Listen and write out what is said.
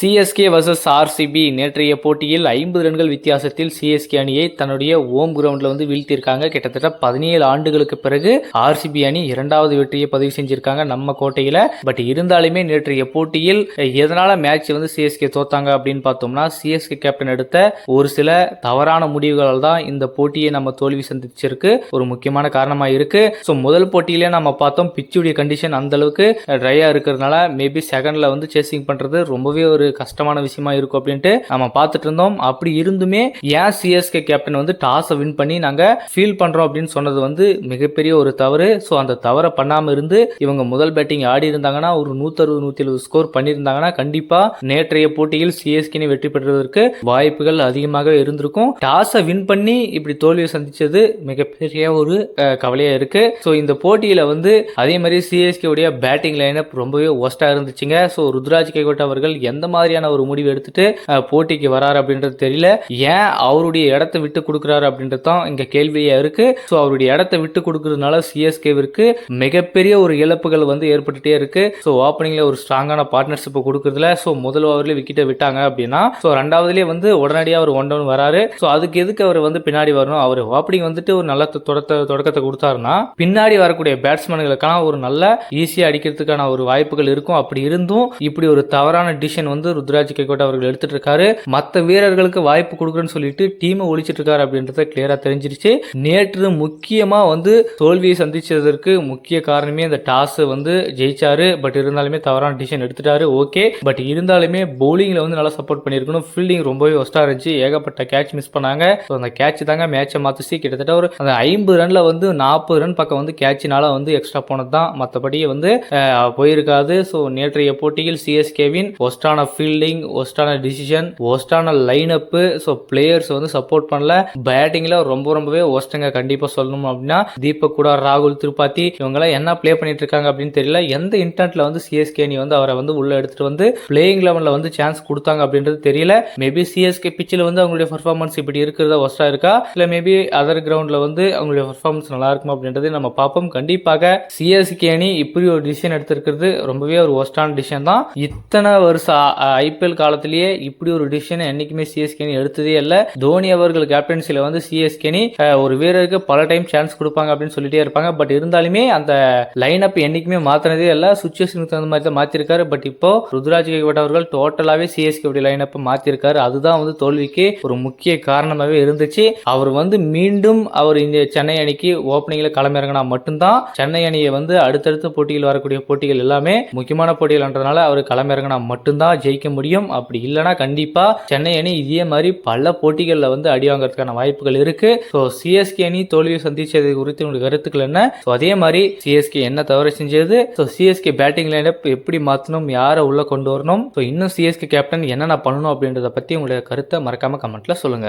CSK versus RCB நேற்றைய போட்டியில் ஐம்பது ரன்கள் வித்தியாசத்தில் சிஎஸ்கே அணியை தன்னுடைய ஓம் கிரவுண்டில் வந்து வீழ்த்தியிருக்காங்க. கிட்டத்தட்ட பதினேழு ஆண்டுகளுக்கு பிறகு ஆர்சிபி அணி இரண்டாவது வெற்றியை பதிவு செஞ்சிருக்காங்க நம்ம கோட்டையில். பட் இருந்தாலுமே நேற்றைய போட்டியில் எதனால மேட்ச் வந்து சிஎஸ்கே தோத்தாங்க அப்படின்னு பார்த்தோம்னா சிஎஸ்கே கேப்டன் எடுத்த ஒரு சில தவறான முடிவுகளால் தான் இந்த போட்டியை நம்ம தோல்வி சந்திச்சிருக்கு. ஒரு முக்கியமான காரணமாக இருக்கு. ஸோ முதல் போட்டியிலே நம்ம பார்த்தோம் பிச்சுடைய கண்டிஷன் அந்த அளவுக்கு ட்ரையா இருக்கிறதுனால மேபி செகண்ட்ல வந்து சேசிங் பண்றது ரொம்பவே ஒரு கஷ்டமான விஷயமா இருக்கும் அப்படின்ட்டு நம்ம பார்த்துட்டு இருந்தோம். அப்படி இருந்துமே ஏன் சிஎஸ்கே கேப்டன் வந்து டாஸை வின் பண்ணி நாங்க ஃபீல் பண்றோம் அப்படின்னு சொன்னது வந்து மிகப்பெரிய ஒரு தவறு. ஸோ அந்த தவறை பண்ணாமல் இருந்து இவங்க முதல் பேட்டிங் ஆடி இருந்தாங்கன்னா ஒரு நூற்றறுபது நூத்தி எழுபது ஸ்கோர் பண்ணியிருந்தாங்கன்னா கண்டிப்பாக நேற்றைய போட்டியில் சிஎஸ்கே வெற்றி பெறுவதற்கு வாய்ப்புகள் அதிகமாக இருந்திருக்கும். டாஸை வின் பண்ணி இப்படி தோல்வியை சந்திச்சது மிகப்பெரிய ஒரு கவலையாக இருக்குது இருக்கு. ஸோ இந்த போட்டியில் வந்து அதே மாதிரி சிஎஸ்கே உடைய பேட்டிங் லைனப் ரொம்பவே ஒஸ்ட்டாக இருந்துச்சுங்க. ஸோ ருத்ராஜ் கைகோட் அவர்கள் எந்த மாதிரி மாதிரியான ஒரு முடிவு எடுத்துட்டு போட்டிக்கு வராரு அப்படின்றது தெரியல. ஏன் அவருடைய இடத்த விட்டு கொடுக்குறாரு அப்படின்றது தான் இங்க கேள்வியா இருக்கு. ஸோ அவருடைய இடத்த விட்டு கொடுக்கறதுனால சிஎஸ்கேவிற்கு மிகப்பெரிய ஒரு இழப்புகள் வந்து ஏற்பட்டுட்டே இருக்கு. ஸோ ஓப்பனிங்ல ஒரு ஸ்ட்ராங்கான பார்ட்னர்ஷிப் கொடுக்கறதுல ஸோ முதல் ஓவர்லேயே விக்கெட்டை விட்டாங்க அப்படின்னா ஸோ ரெண்டாவதுலேயே வந்து உடனடியாக அவர் ஒன் டவுன் வராரு. ஸோ அதுக்கு எதுக்கு அவர் வந்து பின்னாடி வரணும்? அவர் ஓப்பனிங் வந்துட்டு ஒரு நல்ல தொடக்க தொடக்கத்தை கொடுத்தாருன்னா பின்னாடி வரக்கூடிய பேட்ஸ்மேன்களுக்கான ஒரு நல்ல ஈஸியாக அடிக்கிறதுக்கான ஒரு வாய்ப்புகள் இருக்கும். அப்படி இருந்தும் இப்படி ஒரு தவறான டிசிஷன் வந்து ருத்ராஜ் கேகோட் அவர்கள் எடுத்துட்டு இருக்காரு மற்ற வீரர்களுக்கு வாய்ப்பு கொடுக்குறேன்னு சொல்லிட்டு டீமை ஒழிச்சிட்டு இருக்காரு அப்படின்றத கிளியரா தெரிஞ்சிருச்சு. நேற்று முக்கியமா வந்து தோல்வியை சந்திச்சதற்கு முக்கிய காரணமே இந்த டாஸ் வந்து ஜெயிச்சாரு. பட் இருந்தாலுமே தவறான டிசிஷன் எடுத்துட்டாரு. ஓகே பட் இருந்தாலுமே பவுலிங்ல வந்து நல்லா சப்போர்ட் பண்ணியிருக்கணும். ஃபீல்டிங் ரொம்பவே ஒஸ்டா இருந்துச்சு. ஏகப்பட்ட கேட்ச் மிஸ் பண்ணாங்க. ஸோ அந்த கேட்ச் தாங்க மேட்சை மாத்துச்சு. கிட்டத்தட்ட ஒரு அந்த ஐம்பது ரன்ல வந்து நாற்பது ரன் பக்கம் வந்து கேட்சினால வந்து எக்ஸ்ட்ரா போனது தான் மற்றபடி வந்து போயிருக்காது. ஸோ நேற்றைய போட்டியில் சிஎஸ்கேவின் ஒஸ்டான ஃபீல்டிங் ஒஸ்டான டிசிஷன் ஒஸ்டான லைன் அப்பு ஸோ பிளேயர்ஸ் வந்து சப்போர்ட் பண்ணல. பேட்டிங்ல ரொம்ப ரொம்பவே ஒஸ்டங்க கண்டிப்பா சொல்லணும் அப்படின்னா தீபக் கூட ராகுல் திருப்பாத்தி இவங்கெல்லாம் என்ன ப்ளே பண்ணிட்டு இருக்காங்க அப்படின்னு தெரியல. எந்த இன்டென்ட்ல வந்து சிஎஸ்கே அணி வந்து அவரை வந்து உள்ள எடுத்துட்டு வந்து பிளேயிங் லெவலில் வந்து சான்ஸ் கொடுத்தாங்க அப்படின்றது தெரியல. மேபி சிஎஸ்கே பிச்சில் வந்து அவங்களுடைய பர்ஃபார்மன்ஸ் இப்படி இருக்கிறத ஒஸ்டா இருக்கா? இல்லை மேபி அதர் கிரவுண்ட்ல வந்து அவங்களுடைய பர்ஃபார்மன்ஸ் நல்லா இருக்குமா அப்படின்றது நம்ம பார்ப்போம். கண்டிப்பாக சிஎஸ்கே அணி இப்படி ஒரு டிசிஷன் எடுத்திருக்கிறது ரொம்பவே ஒரு ஒஸ்டான டிசிஷன் தான். இத்தனை வருஷம் ஐபிஎல் காலத்திலேயே இப்படி ஒரு டிசிஷன் என்னைக்குமே சிஎஸ்கேனி எடுத்ததே இல்லை தோனி அவர்கள் கேப்டன்சியில் வந்து சிஎஸ்கேனி ஒரு வீரருக்கு பல டைம் சான்ஸ் கொடுப்பாங்க அப்படின்னு சொல்லிட்டே இருப்பாங்க. பட் இருந்தாலுமே அந்த லைன் அப் என்றைக்குமே மாத்தினதே இல்லை சுச்சுவேஷனுக்கு தகுந்த மாதிரி தான் மாத்திருக்காரு. பட் இப்போ ருத்ராஜ் கேக்வட் அவர்கள் டோட்டலாகவே சிஎஸ்கே உடைய லைன் அப் மாத்திருக்காரு. அதுதான் வந்து தோல்விக்கு ஒரு முக்கிய காரணமாகவே இருந்துச்சு. அவர் வந்து மீண்டும் அவர் இந்த சென்னை அணிக்கு ஓப்பனிங்ல களமிறங்கினா மட்டும்தான் சென்னை அணியை வந்து அடுத்தடுத்த போட்டிகள் வரக்கூடிய போட்டிகள் எல்லாமே முக்கியமான போட்டிகள்ன்றதுனால அவர் களமிறங்கினா மட்டும்தான். ஜெயிக்க முடியும். அப்படி இல்லைன்னா கண்டிப்பாக சென்னை அணி இதே மாதிரி பல போட்டிகளில் வந்து அடி வாங்குறதுக்கான வாய்ப்புகள் இருக்கு. ஸோ சிஎஸ்கே அணி தோல்வியை சந்திச்சது குறித்து உங்களுடைய கருத்துக்கள் என்ன? ஸோ அதே மாதிரி சிஎஸ்கே என்ன தவறு செஞ்சது? ஸோ சிஎஸ்கே பேட்டிங் லைனப் எப்படி மாற்றணும் யாரை உள்ள கொண்டு வரணும்? ஸோ இன்னும் சிஎஸ்கே கேப்டன் என்னென்ன பண்ணணும் அப்படின்றத பற்றி உங்களுடைய கருத்தை மறக்காம கமெண்ட்ல சொல்லுங்க.